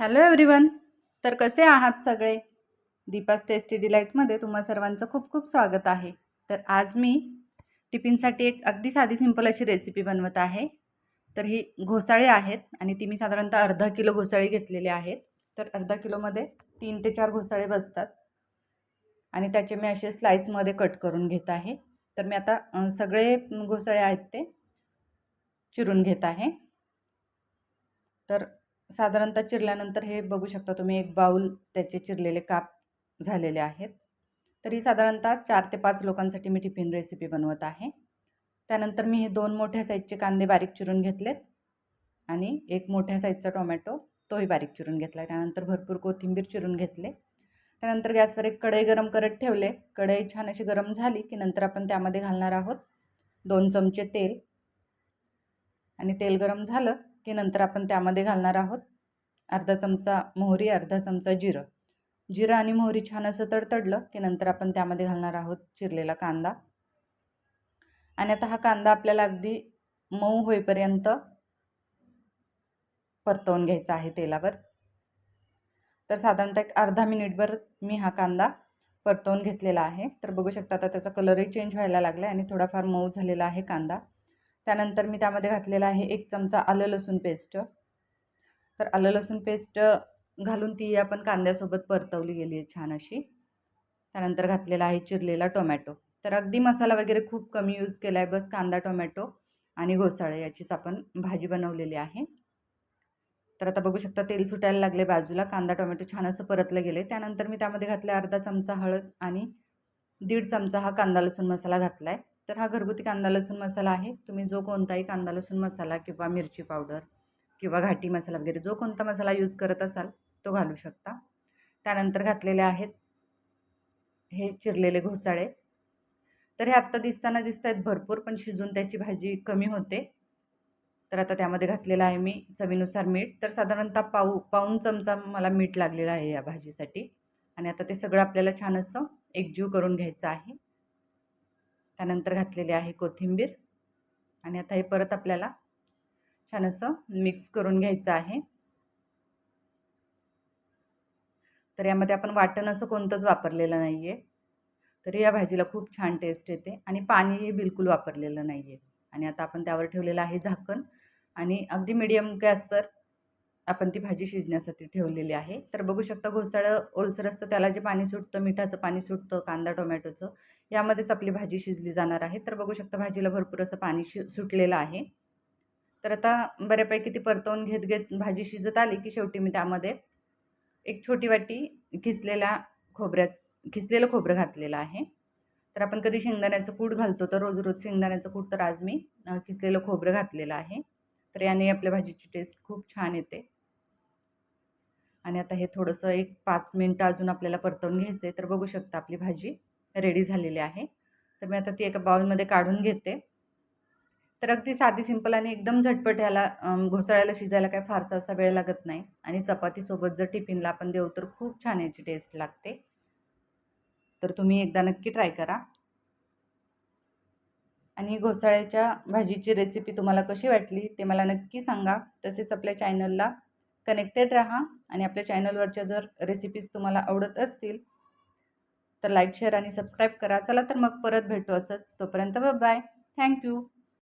Hello everyone तर कसे आहात सगळे? दीपास टेस्टी डिलाईटमध्ये तुम्हा सर्वांचं खूप खूप स्वागत आहे. तर आज मी टिफिनसाठी एक अगदी साधी सिंपल अशी रेसिपी बनवत आहे. तर ही घोसाळे आहेत आणि ती मी साधारणतः अर्धा किलो घोसाळे घेतलेले आहेत. तर अर्धा किलोमध्ये तीन ते चार घोसाळे बसतात. आणि त्याचे मी असे स्लाईसमध्ये कट करून घेत आहे. तर मी आता सगळे घोसाळे आहेत ते चिरून घेत आहे. तर साधारणतः चिरल्यानंतर हे बघू शकता तुम्ही एक बाऊल त्याचे चिरलेले काप झालेले आहेत. तरी साधारणतः चार ते पाच लोकांसाठी मी टिफिन रेसिपी बनवत आहे. त्यानंतर मी हे दोन मोठ्या साईजचे कांदे बारीक चिरून घेतलेत आणि एक मोठ्या साईजचा टोमॅटो तोही बारीक चिरून घेतला त्यानंतर भरपूर कोथिंबीर चिरून घेतले. त्यानंतर गॅसवर एक कढई गरम करत ठेवले. कढई छान अशी गरम झाली की नंतर आपण त्यामध्ये घालणार आहोत दोन चमचे तेल. आणि तेल गरम झालं की नंतर आपण त्यामध्ये घालणार आहोत. अर्धा चमचा मोहरी अर्धा चमचा जिरं. जिरं आणि मोहरी छान असं तडतडलं की नंतर आपण त्यामध्ये घालणार आहोत चिरलेला कांदा. आणि आता हा कांदा आपल्याला अगदी मऊ होईपर्यंत परतवून घ्यायचा आहे तेलावर. तर साधारणतः एक अर्धा मिनिटभर मी हा कांदा परतवून घेतलेला आहे. तर बघू शकता आता त्याचा कलरही चेंज व्हायला लागला आहे आणि थोडाफार मऊ झालेला आहे कांदा. त्यानंतर मी त्यामध्ये घातलेला आहे एक चमचा आलं लसूण पेस्ट. तर आलं लसूण पेस्ट घालून ती आपण कांद्यासोबत परतवली गेली आहे छान अशी. त्यानंतर घातलेला आहे चिरलेला टोमॅटो. तर अगदी मसाला वगैरे खूप कमी यूज केला आहे बस कांदा टोमॅटो आणि घोसाळे याचीच आपण भाजी बनवलेली आहे. तर आता बघू शकता तेल सुटायला लागले बाजूला. कांदा टोमॅटो छान असं परतलं गेले. त्यानंतर मी त्यामध्ये घातलं अर्धा चमचा हळद आणि दीड चमचा हा कांदा लसूण मसाला घातला आहे तर हा घरगुती कांदा लसूण मसाला आहे. तुम्ही जो कोणताही कांदा लसूण मसाला किंवा मिरची पावडर किंवा घाटी मसाला वगैरे जो कोणता मसाला यूज करत असाल तो घालू शकता. त्यानंतर घातलेले आहेत हे चिरलेले घोसाळे. तर हे आत्ता दिसताना दिसत आहेत भरपूर पण शिजून त्याची भाजी कमी होते. तर आता त्यामध्ये घातलेलं आहे मी चवीनुसार मीठ. तर साधारणतः पाऊ पाऊन चमचा मला मीठ लागलेलं आहे या भाजीसाठी. आणि आता ते सगळं आपल्याला छान असं एकजीव करून घ्यायचं आहे. त्यानंतर घातलेली आहे कोथिंबीर. आणि आता हे परत आपल्याला छान असं मिक्स करून घ्यायचं आहे. तर यामध्ये आपण वाटण असं कोणतंच वापरलेलं नाही आहे तर या भाजीला खूप छान टेस्ट येते आणि पाणीही बिलकुल वापरलेलं नाही आहे आणि आता आपण त्यावर ठेवलेलं आहे झाकण. आणि अगदी मिडियम गॅसवर आपण ती भाजी शिजण्यासाठी ठेवलेली आहे. तर बघू शकता घोसाळं ओलसर असतं त्याला जे पाणी सुटतं मिठाचं पाणी सुटतं कांदा टोमॅटोचं यामध्येच आपली भाजी शिजली जाणार आहे. तर बघू शकता भाजीला भरपूर असं पाणी शि सुटलेलं आहे. तर आता बऱ्यापैकी ती परतवून घेत घेत भाजी शिजत आली की शेवटी मी त्यामध्ये एक छोटी वाटी खिसलेल्या खोबऱ्यात खिसलेलं खोबरं घातलेलं आहे. तर आपण कधी शेंगदाण्याचं कूट घालतो तर रोज रोज शेंगदाण्याचं कूट तर आज मी खिसलेलं खोबरं घातलेलं आहे. तर याने आपल्या भाजीची टेस्ट खूप छान येते. आणि आता हे थोडंसं एक पाच मिनटं अजून आपल्याला परतवून घ्यायचं आहे तर बघू शकता आपली भाजी रेडी झालेली आहे. तर मी आता ती एका बाउलमध्ये काढून घेते. तर अगदी साधी सिंपल आणि एकदम झटपट ह्याला घोसाळ्याला शिजायला काय फारसा असा वेळ लागत नाही. आणि चपातीसोबत जर टिफिनला आपण देऊ तर खूप छान याची टेस्ट लागते. तर तुम्ही एकदा नक्की ट्राय करा. आणि घोसाळ्याच्या भाजीची रेसिपी तुम्हाला कशी वाटली ते मला नक्की सांगा. तसेच आपल्या चॅनलला कनेक्टेड राहा आणि आपल्या चॅनलवरच्या जर रेसिपीज तुम्हाला आवडत असतील तर लाईक शेअर आणि सबस्क्राईब करा. चला तर मग परत भेटू असंच. तोपर्यंत बाय थँक्यू